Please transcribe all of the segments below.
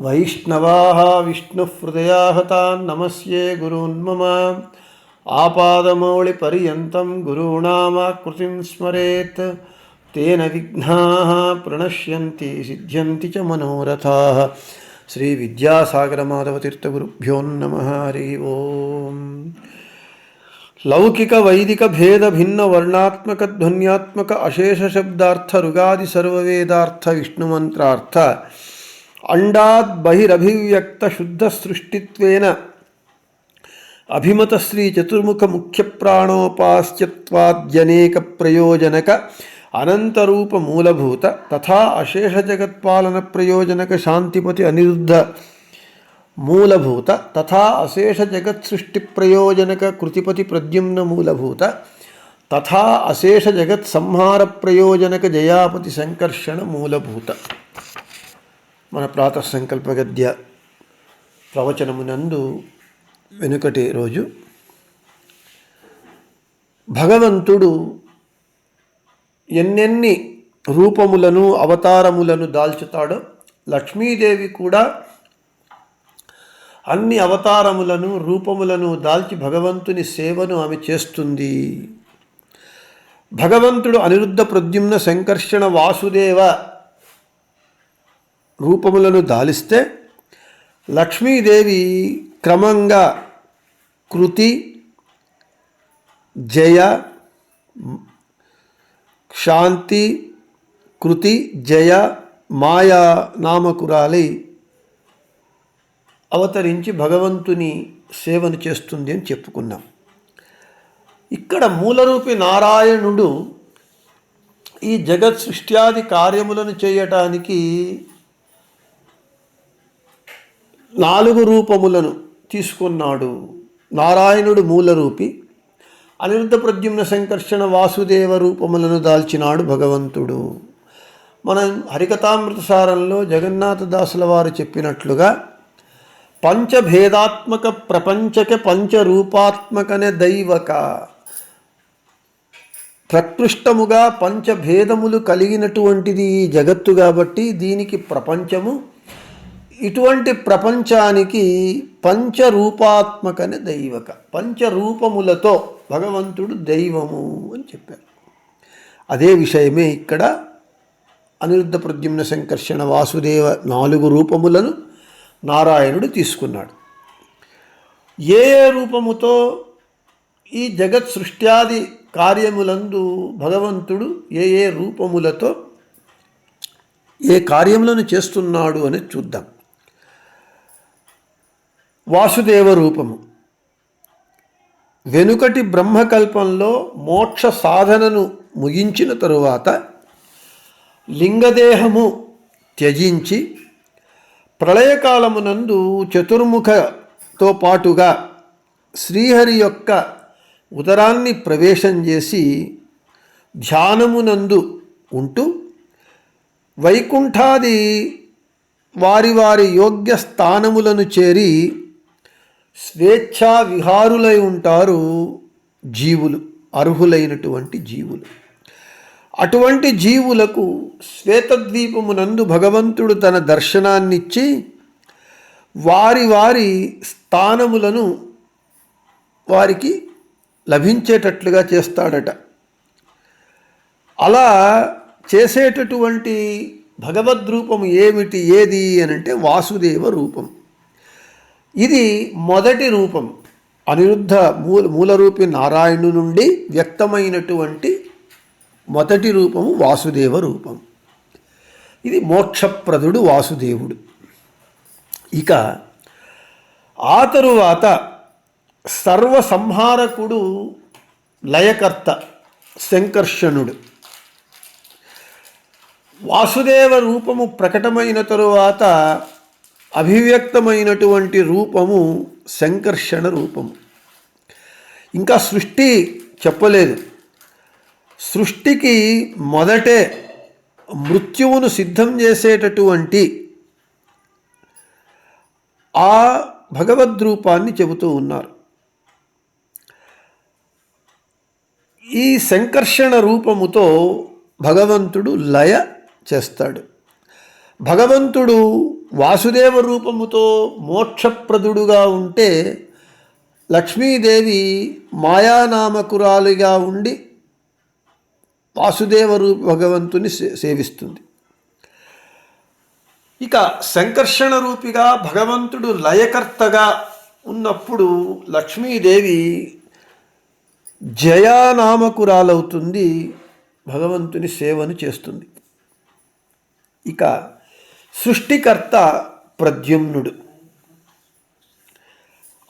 वैष्णवाः विष्णुहृदयाः तान् नमस्े गुरून्म आपादमौलिपर्यन्तं गुरूणामाकृतिं स्मरेत। तेन विघ्नाः प्रणश्यन्ति, सिद्ध्यन्ति च विद्यासागर माधवतीर्थगुरुभ्यो नम, हरि ओम्। लौकिक वैदिक भेद भिन्न वर्णात्मक ध्वनियात्मक अशेष शब्दार्थ ऋगादि सर्ववेदार्थ विष्णु मंत्रार्थ अंडाद्यक्त शुद्ध सृष्टित्वेन अभिमत श्री चतुर्मुख मुख्य प्राणोपास्यवाद्यनेक प्रयोजनक अनंत मूलभूत तथा अशेष जगत्पालन प्रयोजनक शांतिपति अनिरुद्ध मूलभूत तथा अशेष जगत सृष्टि प्रयोजनक कृतिपति प्रद्युम्न मूलभूत तथा अशेष जगत प्रयोजनक जयापति संकर्षण मूलभूत మన ప్రాత సంకల్ప గద్య ప్రవచనమునందు వెనుకటి రోజు భగవంతుడు ఎన్నెన్ని రూపములను అవతారములను దాల్చుతాడో లక్ష్మీదేవి కూడా అన్ని అవతారములను రూపములను దాల్చి భగవంతుని సేవను ఆమె చేస్తుంది. భగవంతుడు అనిరుద్ధ ప్రద్యుమ్న సంకర్షణ వాసుదేవ రూపములను దాలిస్తే లక్ష్మీదేవి క్రమంగా కృతి జయ శాంతి కృతి జయ మాయా నామకురాలై అవతరించి భగవంతుని సేవను చేస్తుంది అని చెప్పుకున్నాం. ఇక్కడ మూలరూపి నారాయణుడు ఈ జగత్ సృష్ట్యాది కార్యములను చేయటానికి నాలుగు రూపములను తీసుకున్నాడు. నారాయణుడు మూలరూపి అనిరుద్ధ ప్రద్యుమ్న సంకర్షణ వాసుదేవ రూపములను దాల్చినాడు భగవంతుడు. మనం హరికథామృతసారంలో జగన్నాథదాసుల వారు చెప్పినట్లుగా పంచభేదాత్మక ప్రపంచక పంచరూపాత్మకనే దైవక. ప్రకృష్టముగా పంచభేదములు కలిగినటువంటిది ఈ జగత్తు కాబట్టి దీనికి ప్రపంచము ఇటువంటి ప్రపంచానికి పంచరూపాత్మకనే దైవక. పంచరూపములతో భగవంతుడు దైవము అని చెప్పారు. అదే విషయమే ఇక్కడ అనిరుద్ధ ప్రద్యుమ్న సంకర్షణ వాసుదేవ నాలుగు రూపములను నారాయణుడు తీసుకున్నాడు. ఏ ఏ రూపముతో ఈ జగత్ సృష్ట్యాది కార్యములందు భగవంతుడు ఏ ఏ రూపములతో ఏ కార్యములను చేస్తున్నాడు అని చూద్దాం. వాసుదేవ రూపము. వెనుకటి బ్రహ్మకల్పంలో మోక్ష సాధనను ముగించిన తరువాత లింగదేహము త్యజించి ప్రళయకాలమునందు చతుర్ముఖతో పాటుగా శ్రీహరి యొక్క ఉదరాన్ని ప్రవేశం చేసి ధ్యానమునందు ఉంటూ వైకుంఠాది వారి వారి యోగ్య స్థానములను చేరి స్వేచ్ఛా విహారులై ఉంటారు జీవులు అర్హులైనటువంటి జీవులు. అటువంటి జీవులకు శ్వేతద్వీపమునందు భగవంతుడు తన దర్శనాన్నిచ్చి వారి వారి స్థానములను వారికి లభించేటట్లుగా చేస్తాడట. అలా చేసేటటువంటి భగవద్రూపం ఏమిటి ఏది అని అంటే వాసుదేవ రూపం ఇది మొదటి రూపం. అనిరుద్ధ మూల మూలరూపి నారాయణు నుండి వ్యక్తమైనటువంటి మొదటి రూపము వాసుదేవ రూపం. ఇది మోక్షప్రదుడు వాసుదేవుడు. ఇక ఆ తరువాత సర్వసంహారకుడు లయకర్త శంకర్షణుడు. వాసుదేవ రూపము ప్రకటమైన తరువాత అభివ్యక్తమైనటువంటి రూపము సంకర్షణ రూపము. ఇంకా సృష్టి చెప్పలేదు. సృష్టికి మొదటే మృత్యువును సిద్ధం చేసేటటువంటి ఆ భగవద్రూపాన్ని చెబుతూ ఉన్నారు. ఈ సంకర్షణ రూపముతో భగవంతుడు లయ చేస్తాడు. భగవంతుడు వాసుదేవ రూపముతో మోక్షప్రదుడుగా ఉంటే లక్ష్మీదేవి మాయానామకురాలిగా ఉండి వాసుదేవ రూప భగవంతుని సే- సేవిస్తుంది. ఇక సంకర్షణ రూపిగా భగవంతుడు లయకర్తగా ఉన్నప్పుడు లక్ష్మీదేవి జయానామకురాలవుతుంది భగవంతుని సేవను చేస్తుంది. ఇక సృష్టికర్త ప్రద్యుమ్నుడు.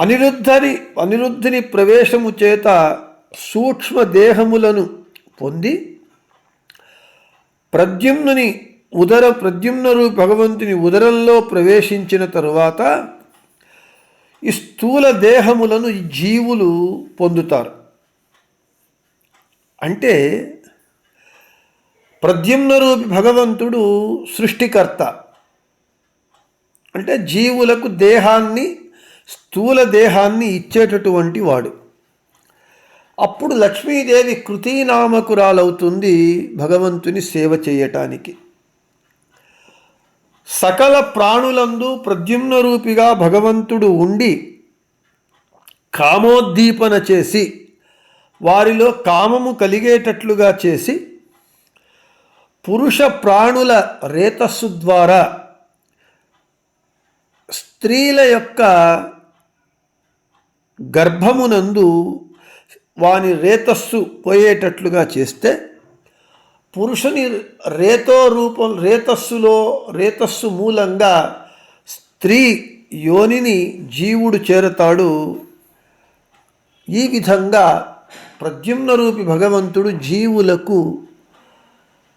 అనిరుద్ధని అనిరుద్ధుని ప్రవేశము చేత సూక్ష్మ దేహములను పొంది ప్రద్యుమ్నుని ఉదర ప్రద్యుమ్నరు భగవంతుని ఉదరంలో ప్రవేశించిన తరువాత ఈ స్థూల దేహములను ఈ జీవులు పొందుతారు. అంటే ప్రద్యుమ్నరూపి భగవంతుడు సృష్టికర్త. అంటే జీవులకు దేహాన్ని స్థూల దేహాన్ని ఇచ్చేటటువంటి వాడు. అప్పుడు లక్ష్మీదేవి కృతీనామకురాలవుతుంది భగవంతుని సేవ చేయటానికి. సకల ప్రాణులందు ప్రద్యుమ్న రూపిగా భగవంతుడు ఉండి కామోద్దీపన చేసి వారిలో కామము కలిగేటట్లుగా చేసి పురుష ప్రాణుల రేతస్సు ద్వారా స్త్రీల యొక్క గర్భమునందు వాని రేతస్సు పోయేటట్లుగా చేస్తే పురుషుని రేతో రూపం రేతస్సులో రేతస్సు మూలంగా స్త్రీ యోనిని జీవుడు చేరతాడు. ఈ విధంగా ప్రద్యుమ్న రూపి భగవంతుడు జీవులకు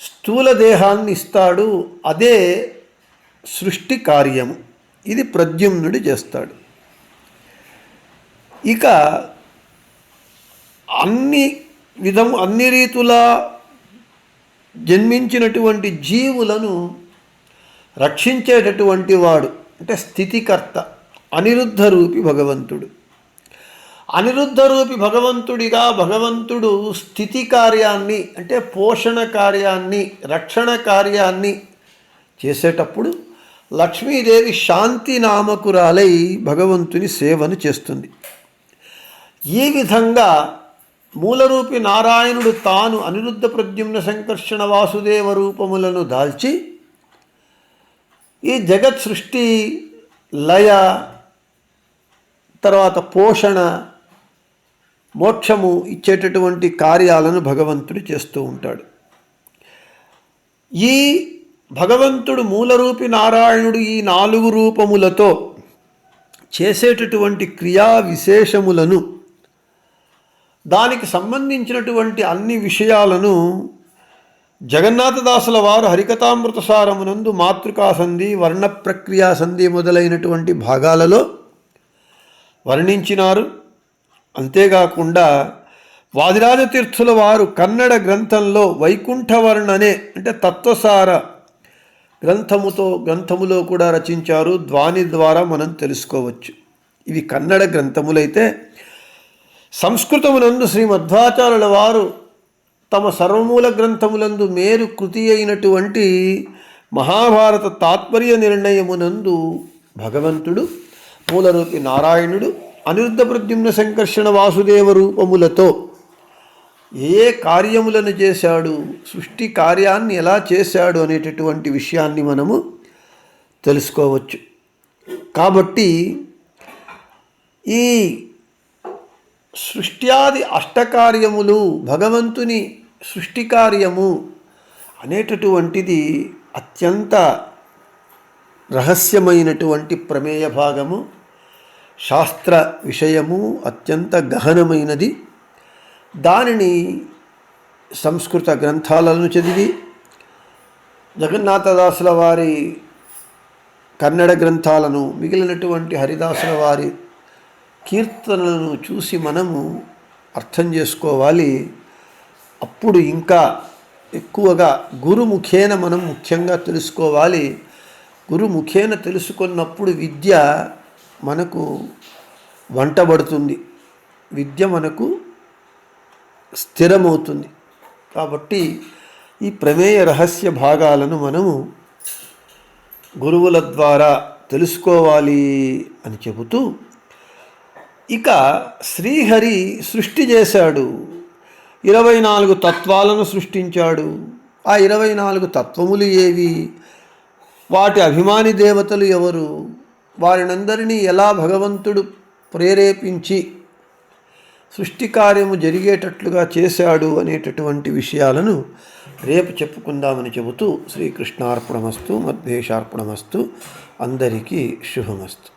స్థూల దేహాన్ని ఇస్తాడు. అదే సృష్టి కార్యము. ఇది ప్రద్యుమ్నుడు చేస్తాడు. ఇక అన్ని విధం అన్ని రీతులా జన్మించినటువంటి జీవులను రక్షించేటటువంటి వాడు అంటే స్థితికర్త అనిరుద్ధ రూపి భగవంతుడు. అనిరుద్ధ రూపి భగవంతుడిగా భగవంతుడు స్థితి కార్యాన్ని అంటే పోషణ కార్యాన్ని రక్షణ కార్యాన్ని చేసేటప్పుడు లక్ష్మీదేవి శాంతి నామకురాలై భగవంతుని సేవను చేస్తుంది. ఈ విధంగా మూలరూపి నారాయణుడు తాను అనిరుద్ధ ప్రద్యుమ్న సంకర్షణ వాసుదేవ రూపములను దాల్చి ఈ జగత్ సృష్టి లయ తర్వాత పోషణ మోక్షము ఇచ్చేటటువంటి కార్యాలను భగవంతుడు చేస్తూ ఉంటాడు. ఈ భగవంతుడు మూలరూపి నారాయణుడు ఈ నాలుగు రూపములతో చేసేటటువంటి క్రియా విశేషములను దానికి సంబంధించినటువంటి అన్ని విషయాలను జగన్నాథదాసుల వారు హరికథామృత సారమునందు మాతృకా సంధి వర్ణ ప్రక్రియా సంధి మొదలైనటువంటి భాగాలలో వర్ణించినారు. అంతేకాకుండా వాదిరాజతీర్థుల వారు కన్నడ గ్రంథంలో వైకుంఠవర్ణనే అంటే తత్వసార గ్రంథముతో గ్రంథములో కూడా రచించారు. ధ్వాని ద్వారా మనం తెలుసుకోవచ్చు. ఇవి కన్నడ గ్రంథములైతే సంస్కృతమునందు శ్రీ మధ్వాచార్యుల వారు తమ సర్వమూల గ్రంథములందు మేరు కృతి అయినటువంటి మహాభారత తాత్పర్య నిర్ణయమునందు భగవంతుడు మూలరూపి నారాయణుడు అనిరుద్ధ ప్రద్యుమ్న సంకర్షణ వాసుదేవ రూపములతో ఏ ఏ కార్యములను చేశాడు సృష్టి కార్యాన్ని ఎలా చేశాడు అనేటటువంటి విషయాన్ని మనము తెలుసుకోవచ్చు. కాబట్టి ఈ సృష్ట్యాది అష్టకార్యములు భగవంతుని సృష్టి కార్యము అనేటటువంటిది అత్యంత రహస్యమైనటువంటి ప్రమేయ భాగము. శాస్త్ర విషయము అత్యంత గహనమైనది. దానిని సంస్కృత గ్రంథాలను చదివి జగన్నాథదాసుల వారి కన్నడ గ్రంథాలను మిగిలినటువంటి హరిదాసుల వారి కీర్తనలను చూసి మనము అర్థం చేసుకోవాలి. అప్పుడు ఇంకా ఎక్కువగా గురుముఖేన మనం ముఖ్యంగా తెలుసుకోవాలి. గురుముఖేన తెలుసుకున్నప్పుడు విద్య మనకు వంటబడుతుంది. విద్య మనకు స్థిరమవుతుంది. కాబట్టి ఈ ప్రమేయ రహస్య భాగాలను మనము గురువుల ద్వారా తెలుసుకోవాలి అని చెబుతూ ఇక శ్రీహరి సృష్టి చేశాడు. ఇరవై నాలుగు తత్వాలను సృష్టించాడు. ఆ ఇరవై నాలుగు తత్వములు ఏవి? వాటి అభిమాని దేవతలు ఎవరు? వారినందరినీ ఎలా భగవంతుడు ప్రేరేపించి సృష్టి కార్యము జరిగేటట్లుగా చేశాడు అనేటటువంటి విషయాలను రేపు చెప్పుకుందామని చెబుతూ శ్రీకృష్ణార్పణమస్తు మధ్యేశార్పణమస్తు అందరికీ శుభమస్తు.